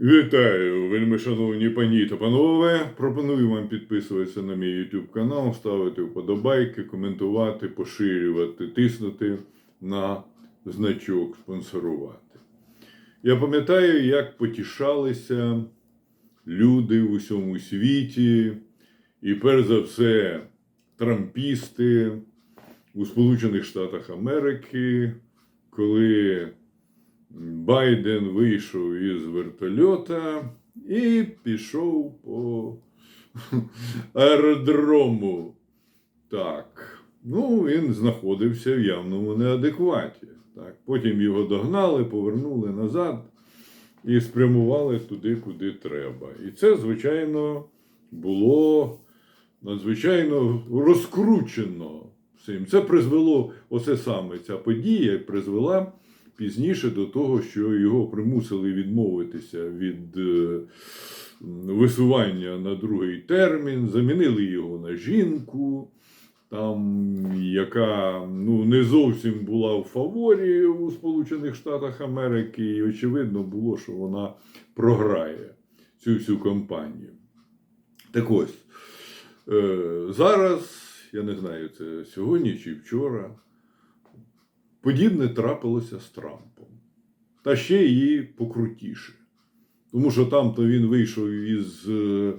Вітаю, вельми шановні пані та панове. Пропоную вам підписуватися на мій YouTube канал, ставити вподобайки, коментувати, поширювати, тиснути на значок спонсорувати. Я пам'ятаю, як потішалися люди в усьому світі, і перш за все трампісти у Сполучених Штатах Америки, коли Байден вийшов із вертольота і пішов по аеродрому. Так. Ну, він знаходився в явному неадекваті. Так. Потім його догнали, повернули назад і спрямували туди, куди треба. І це, звичайно, було надзвичайно розкручено всім. Це призвело, оце саме ця подія призвела пізніше до того, що його примусили відмовитися від е, висування на другий термін, замінили його на жінку, там, яка ну, не зовсім була в фаворі у Сполучених Штатах Америки, і очевидно було, що вона програє цю всю кампанію. Так ось, е, зараз, я не знаю, це сьогодні чи вчора. Подібне трапилося з Трампом. Та ще і покрутіше. Тому що там то він вийшов із е,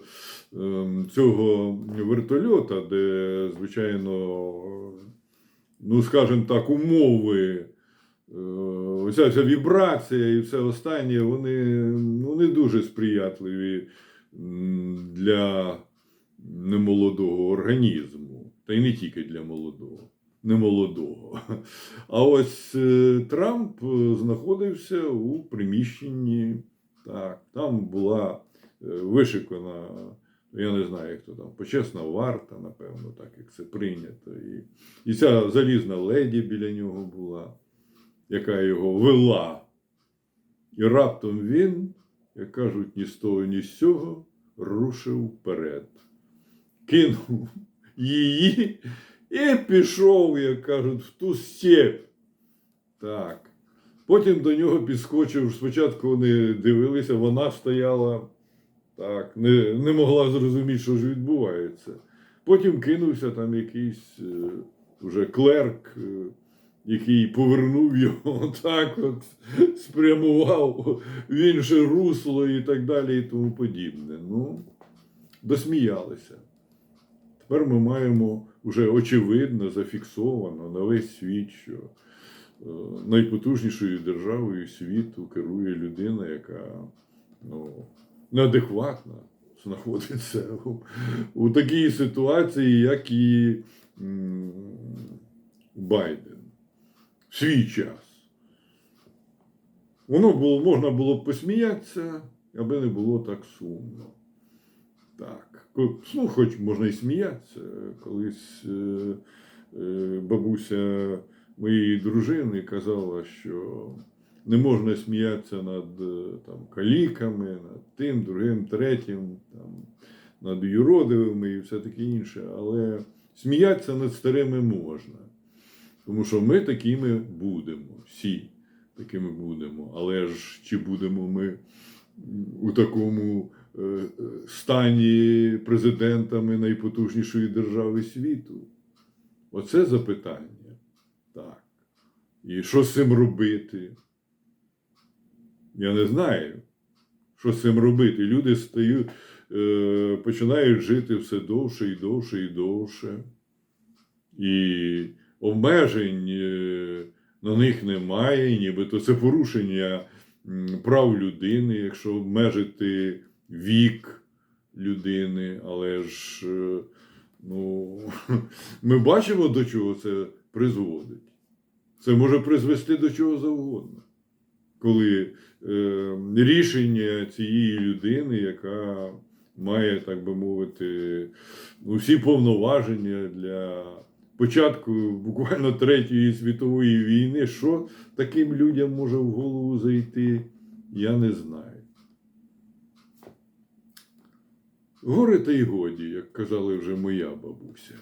е, цього вертольота, де, звичайно, ну, скажімо так, умови, е, оця вся вібрація і все останнє, вони ну, не дуже сприятливі для немолодого організму. Та й не тільки для молодого немолодого. А ось е, Трамп е, знаходився у приміщенні. Так, там була е, вишикана, я не знаю, хто там, почесна варта, напевно, так як це прийнято. І, і ця залізна леді біля нього була, яка його вела. І раптом він, як кажуть, ні з того, ні з цього, рушив вперед. Кинув її і пішов, як кажуть, в ту степь. Так. Потім до нього підскочив. Спочатку вони дивилися, вона стояла, так, не, не могла зрозуміти, що ж відбувається. Потім кинувся там якийсь е, уже клерк, е, який повернув його, так от спрямував в інше русло і так далі, і тому подібне. Ну, досміялися. Тепер ми маємо вже очевидно зафіксовано на весь світ, що е, найпотужнішою державою світу керує людина, яка ну, неадекватна знаходиться у, у такій ситуації, як і м, Байден в свій час. Воно було, можна було б посміятися, аби не було так сумно. Так. Ну, хоч можна і сміятися. Колись е, е, бабуся моєї дружини казала, що не можна сміятися над е, там, каліками, над тим, другим, третім, там, над юродивими і все таке інше. Але сміятися над старими можна. Тому що ми такими будемо, всі такими будемо. Але ж чи будемо ми у такому стані президентами найпотужнішої держави світу? Оце запитання. Так. І що з цим робити? Я не знаю, що з цим робити. Люди стають, е, починають жити все довше і довше і довше. І обмежень е, на них немає, нібито це порушення прав людини, якщо обмежити вік людини, але ж е, ну, ми бачимо, до чого це призводить. Це може призвести до чого завгодно. Коли е, рішення цієї людини, яка має, так би мовити, всі повноваження для початку буквально Третьої світової війни, що таким людям може в голову зайти, я не знаю. Горе та й годі, як казали вже моя бабуся.